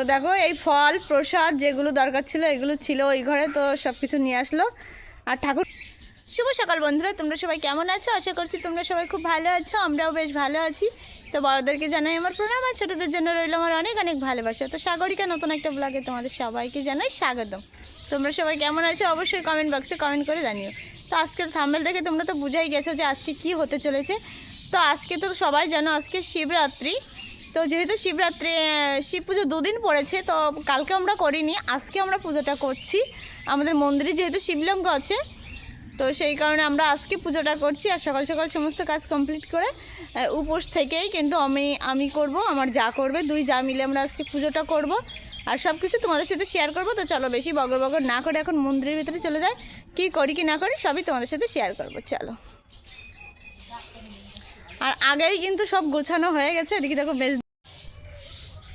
তো দেখো, এই ফল, প্রসাদ, যেগুলো দরকার ছিল, এগুলো ছিল ওই ঘরে, তো সব কিছু নিয়ে আসলো। আর ঠাকুর শুভ সকাল বন্ধুরা, তোমরা সবাই কেমন আছো? আশা করছি তোমরা সবাই খুব ভালো আছো, আমরাও বেশ ভালো আছি। তো বড়োদেরকে জানাই আমার প্রণাম, আর ছোটোদের জন্য রইল আমার অনেক অনেক ভালোবাসা। তো সাগরিকা, নতুন একটা ব্লগে তোমাদের সবাইকে জানাই স্বাগতম। তোমরা সবাই কেমন আছো? অবশ্যই কমেন্ট বক্সে কমেন্ট করে জানিও। তো আজকের থাম্বেল দেখে তোমরা তো বুঝাই গেছো যে আজকে কি হতে চলেছে। তো আজকে তো সবাই জানো, আজকে শিবরাত্রি। তো যেহেতু শিবরাত্রি শিব পুজো দুদিন পড়েছে, তো কালকে আমরা করিনি, আজকে আমরা পুজোটা করছি। আমাদের মন্দিরে যেহেতু শিবলিঙ্গ আছে, তো সেই কারণে আমরা আজকে পুজোটা করছি আর সকাল সকাল সমস্ত কাজ কমপ্লিট করে উপোস থেকেই কিন্তু আমি আমি করব, আমার যা করবে, দুই যা মিলে আমরা আজকে পুজোটা করব। আর সব কিছু তোমাদের সাথে শেয়ার করব, তো চলো বেশি বগর বগর না করে এখন মন্দিরের ভিতরে চলে যাই। কী করি কি না করি সবই তোমাদের সাথে শেয়ার করব, চলো। আর আগেই কিন্তু সব গোছানো হয়ে গেছে, এদিকে দেখো বেশ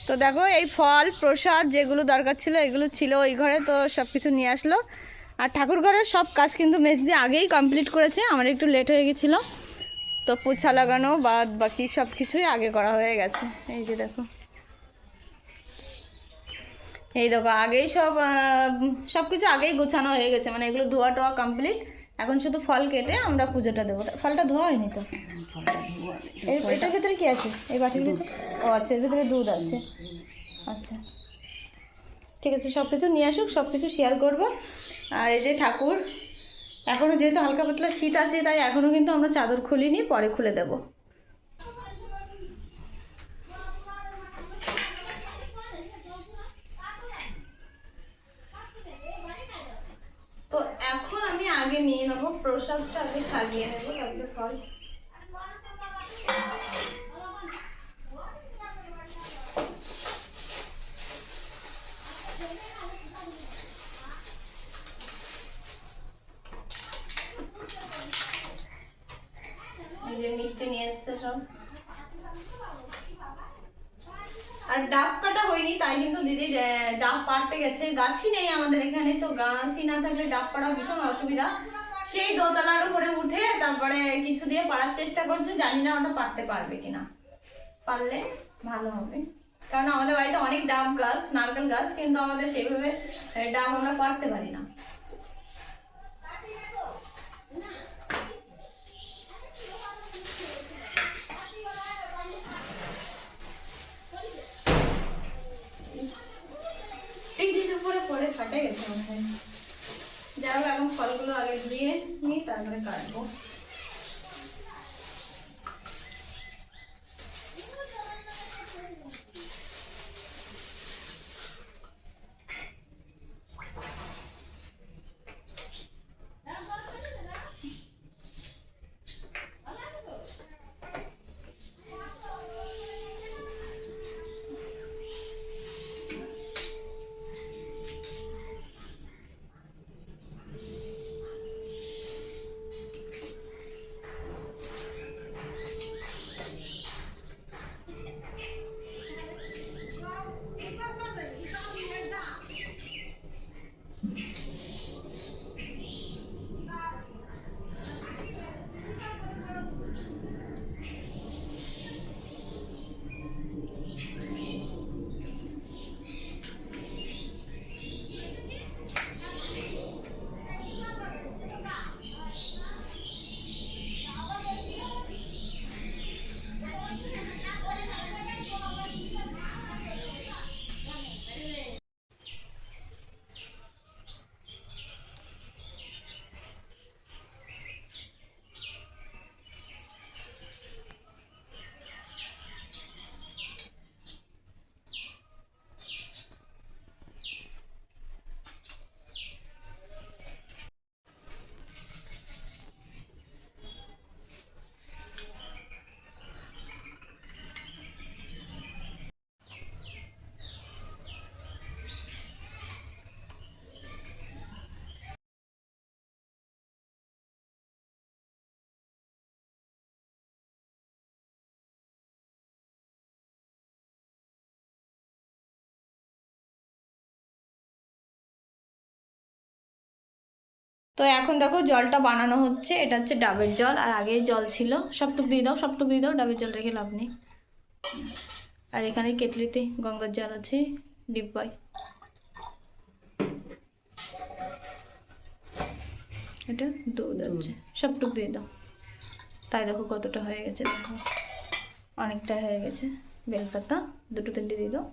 তো দেখো, এই ফল, প্রসাদ যেগুলো দরকার ছিল, এগুলো ছিল ওই ঘরে, তো সব কিছু নিয়ে আসলো। আর ঠাকুর ঘরের সব কাজ কিন্তু মেজদি আগেই কমপ্লিট করেছে, আমার একটু লেট হয়ে গেছিল। তো পোছা লাগানো, বাদ বাকি সব কিছুই আগে করা হয়ে গেছে। এই যে দেখো। এই দেখো, আগেই সব সব কিছু আগেই গোছানো হয়ে গেছে মানে এগুলো ধোয়া টোয়া কমপ্লিট এখন শুধু ফল কেটে আমরা পুজোটা দেবো। ফলটা ধোয়া হয়নি। তো এটার ভিতরে কি আছে? এই বাটির ভিতরে ও আচ্ছা এর ভিতরে দুধ আছে। আচ্ছা। ঠিক আছে সব কিছু নিয়ে আসুক সব কিছু শেয়ার করব। আর এই যে ঠাকুর এখনও যেহেতু হালকা পাতলা শীত আসে তাই এখনও কিন্তু আমরা চাদর খুলিনি পরে খুলে দেব তো এখন আমি আগে নিয়ে নেব। প্রসাদটা আগে সাজিয়ে নেব তারপরে ফল এই যে মিষ্টি নিয়ে এসছে সব আর ডাব কাটা হয়নি তাই কিন্তু দিদির ডাব পাড়তে গেছে। গাছই নেই আমাদের এখানে, তো গাছই না থাকলে ডাব পাড়া ভীষণ অসুবিধা। সেই দোতলার উপরে উঠে তারপরে কিছু দিয়ে পাড়ার চেষ্টা করছে, জানি না ওটা পারতে পারবে কিনা। পারলে ভালো হবে। কারণ আমাদের বাড়িতে অনেক ডাব গাছ, নারকেল গাছ, কিন্তু আমাদের সেইভাবে ডাব আমরা পারতে পারি না। পরে ফাটে গেছে মনে হয় যাই হোক এখন ফলগুলো আগে ধুয়ে নিই তারপরে কাটবো তো এখন দেখো জলটা বানানো হচ্ছে, এটা হচ্ছে ডাবের জল, আর আগে জল ছিল। সবটুক দিয়ে দাও, সবটুক দিয়ে দাও, ডাবের জল রেখে লাভ নেই। আর এখানে কেটলিতে গঙ্গার জল আছে ডিব্বাই এটা দুধ আছে, সবটুক দিয়ে দাও। তাই দেখো কতটা হয়ে গেছে, দেখো। অনেকটা হয়ে গেছে। বেলপাতা, দুটো তিনটে দিয়ে দাও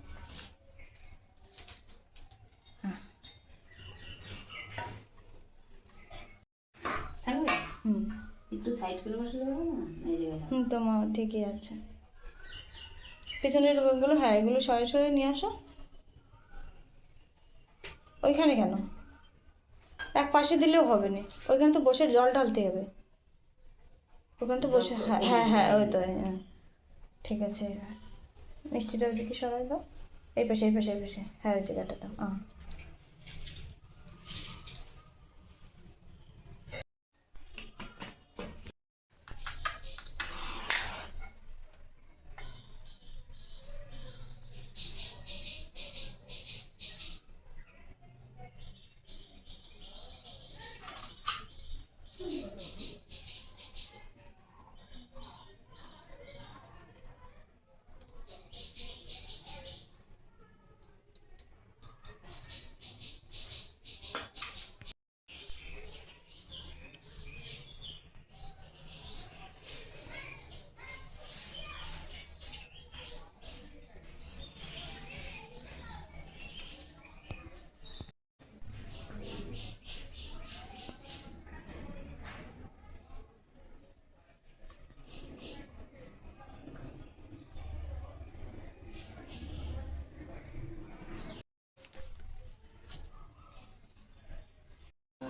থাকবে হুম একটু সাইড করে বসলে হবে না এই জায়গায় থাকবে। হুম তো মা ঠিকই আছে। পেছনেরগুলো হ্যাঁ এগুলো সরে সরে নিয়ে আসো। ওইখানে কেন? এক পাশে দিলেও হবে না। ওইখানে তো বসে জল ঢালতে হবে। ওখানে তো বসে হ্যাঁ হ্যাঁ হ্যাঁ ওই তো হ্যাঁ ঠিক আছে। মিষ্টিটা ওইদিকে সরাই দাও। এই পাশে এই পাশে এই পাশে। হ্যাঁ ওই জায়গাটা দাও। আহ।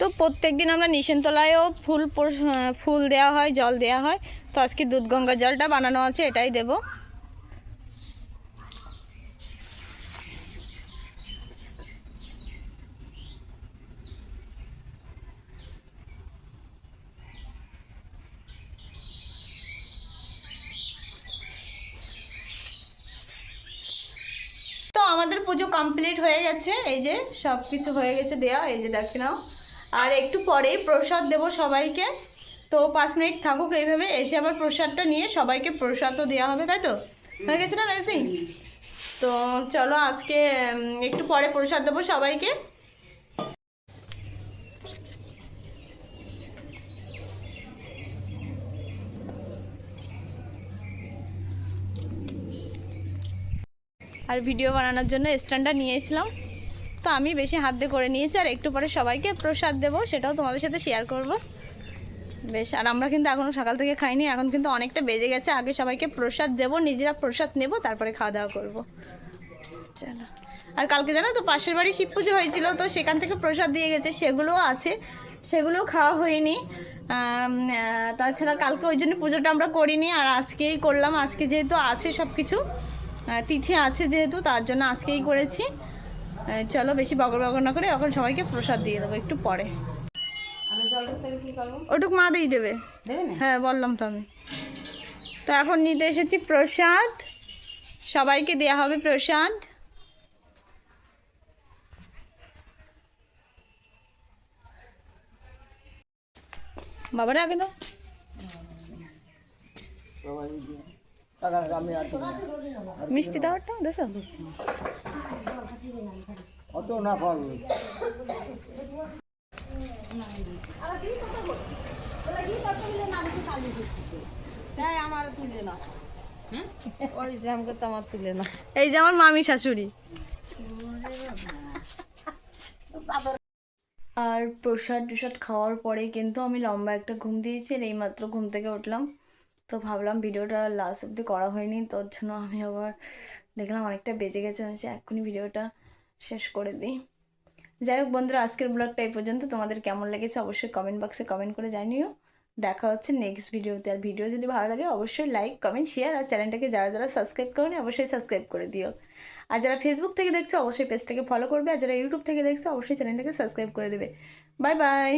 তো প্রত্যেক দিন আমরা নিশানতলায়ও ফুল ফুল দেওয়া হয়, জল দেওয়া হয়। তো আজকে দুধ গঙ্গা জলটা বানানো আছে, এটাই দেব। তো আমাদের পুজো কমপ্লিট হয়ে গেছে, এই যে সব কিছু হয়ে গেছে দেওয়া, এই যে দেখে নাও। আর একটু পরেই প্রসাদ দেব সবাইকে। তো পাঁচ মিনিট থাকুক এইভাবে, এসে আবার প্রসাদটা নিয়ে সবাইকে প্রসাদও দেওয়া হবে, তাই তো? হয়ে গেছে না, মেজদি? তো চলো আজকে একটু পরে প্রসাদ দেবো সবাইকে। আর ভিডিও বানানোর জন্য স্ট্যান্ডটা নিয়ে এসলাম তো আমি বেশি হাত দিয়ে করে নিয়েছি আর একটু পরে সবাইকে প্রসাদ দেবো, সেটাও তোমাদের সাথে শেয়ার করব। বেশ, আর আমরা কিন্তু এখনও সকাল থেকে খাইনি, এখন কিন্তু অনেকটা বেজে গেছে, আগে সবাইকে প্রসাদ দেবো, নিজেরা প্রসাদ নেব, তারপরে খাওয়া দাওয়া করব। চলো। আর কালকে জানো তো পাশের বাড়ি শিব পুজো হয়েছিল, তো সেখান থেকে প্রসাদ দিয়ে গেছে, সেগুলোও আছে, সেগুলোও খাওয়া হয়নি। তাছাড়া কালকে ওই জন্য পুজোটা আমরা করিনি, আর আজকেই করলাম, আজকে যেহেতু আছে সব কিছু তিথি আছে যেহেতু, তার জন্য আজকেই করেছি। চলো বেশি বগর বগর না করে এখন সবাইকে প্রসাদ দিয়ে দেবো একটু পরে। ওটুক মা দিয়ে দেবে। হ্যাঁ বললাম তো আমি। তো এখন নিতে এসেছি প্রসাদ। সবাইকে দেয়া হবে প্রসাদ। বাবারে আগে দাও। মিষ্টি দাওয়ারটা দেখো অত না না। এই যে আমার মামি শাশুড়ি। আর প্রসাদ টুসাদ খাওয়ার পরে কিন্তু আমি লম্বা একটা ঘুম দিয়েছি আর এইমাত্র ঘুম থেকে উঠলাম। তো ভাবলাম ভিডিওটা লাস্ট অব্দি করা হয়নি তোর জন্য আমি আবার দেখলাম অনেকটা বেজে গেছে হয়েছে এক্ষুনি ভিডিওটা শেষ করে দিই। যাই হোক বন্ধুরা, আজকের ব্লগটা এই পর্যন্ত। তোমাদের কেমন লেগেছে অবশ্যই কমেন্ট বক্সে কমেন্ট করে জানিও। দেখা হচ্ছে নেক্সট ভিডিওতে। আর ভিডিও যদি ভালো লাগে, অবশ্যই লাইক কমেন্ট শেয়ার আর চ্যানেলটাকে যারা যারা সাবস্ক্রাইব করেনি, অবশ্যই সাবস্ক্রাইব করে দিও। আর যারা ফেসবুক থেকে দেখছ, অবশ্যই পেজটাকে ফলো করবে। আর যারা ইউটিউব থেকে দেখছ, অবশ্যই চ্যানেলটাকে সাবস্ক্রাইব করে দেবে। Bye bye